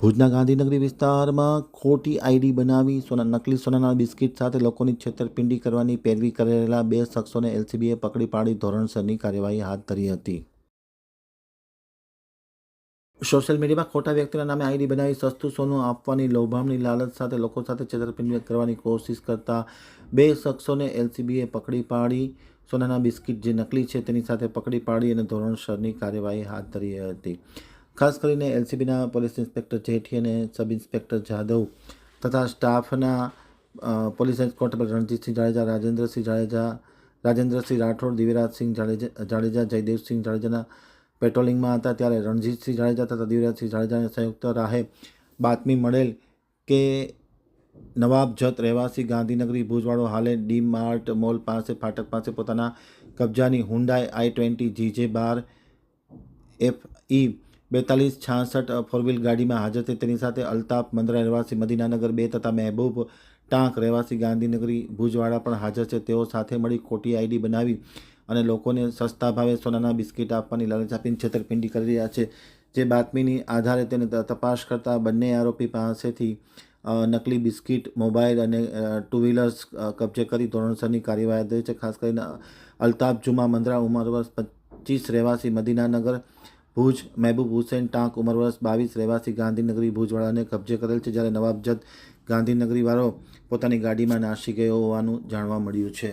ભુજના ગાંધીનગરી વિસ્તારમાં ખોટી આઈડી બનાવી સોના, નકલી સોનાના બિસ્કિટ સાથે લોકોની છેતરપિંડી કરવાની પેરવી કરેલા બે શખ્સોને એલસીબીએ પકડી પાડી ધોરણસરની કાર્યવાહી હાથ ધરી હતી. સોશિયલ મીડિયામાં ખોટા વ્યક્તિના નામે આઈડી બનાવી સસ્તું સોનું આપવાની લોભામણી લાલચ સાથે લોકો સાથે છેતરપિંડી કરવાની કોશિશ કરતા બે શખ્સોને એલસીબીએ પકડી પાડી સોનાના બિસ્કિટ જે નકલી છે તેની સાથે પકડી પાડી અને ધોરણસરની કાર્યવાહી હાથ ધરી હતી. ખાસ કરીને એલસીબીના પોલીસ ઇન્સ્પેક્ટર જેઠી અને સબ ઇન્સ્પેક્ટર જાદવ તથા સ્ટાફના પોલીસ કોન્સ્ટેબલ રણજીતસિંહ જાડેજા, રાજેન્દ્રસિંહ જાડેજા, રાજેન્દ્રસિંહ રાઠોડ, દિવ્યરાજસિંહ જાડેજા જાડેજા, જયદેવસિંહ જાડેજાના પેટ્રોલિંગમાં હતા. ત્યારે રણજીતસિંહ જાડેજા તથા દિવ્યરાજસિંહ જાડેજાને સંયુક્ત રાહે બાતમી મળેલ કે નવાબ જત રહેવાસી ગાંધીનગરી ભુજવાડો હાલે ડી માર્ટ મોલ પાસે ફાટક પાસે પોતાના કબજાની હુંડાઈ આઈ ટ્વેન્ટી, જીજે બાર, એફ ઈ બેતાલીસ છાસઠ ફોર વ્હીલ ગાડીમાં હાજર છે. તેની સાથે અલ્તાફ મંદરા રહેવાસી મદીનાનગર બે તથા મહેબૂબ ટાંક રહેવાસી ગાંધીનગરી ભુજવાડા પણ હાજર છે. તેઓ સાથે મળી ખોટી આઈડી બનાવી અને લોકોને સસ્તા ભાવે સોનાના બિસ્કિટ આપવાની લાલચ આપીને છેતરપિંડી કરી રહ્યા છે. જે બાતમીની આધારે તેને તપાસ કરતા બંને આરોપી પાસેથી નકલી બિસ્કિટ, મોબાઈલ અને ટુ વ્હીલર્સ કબજે કરી ધોરણસરની કાર્યવાહી થઈ છે. ખાસ કરીને અલ્તાફ જુમા મંદરા ઉંમર વર્ષ પચીસ રહેવાસી મદીનાનગર ભુજ મહેબૂબ હુસેન ટાંક ઉંમર વર્ષ બાવીસ, રહેવાસી ગાંધીનગરી ભુજવાળાને કબજે કરેલ છે જ્યારે નવાબજત ગાંધીનગરીવાળો પોતાની ગાડીમાં નાસી ગયો હોવાનું જાણવા મળ્યું છે.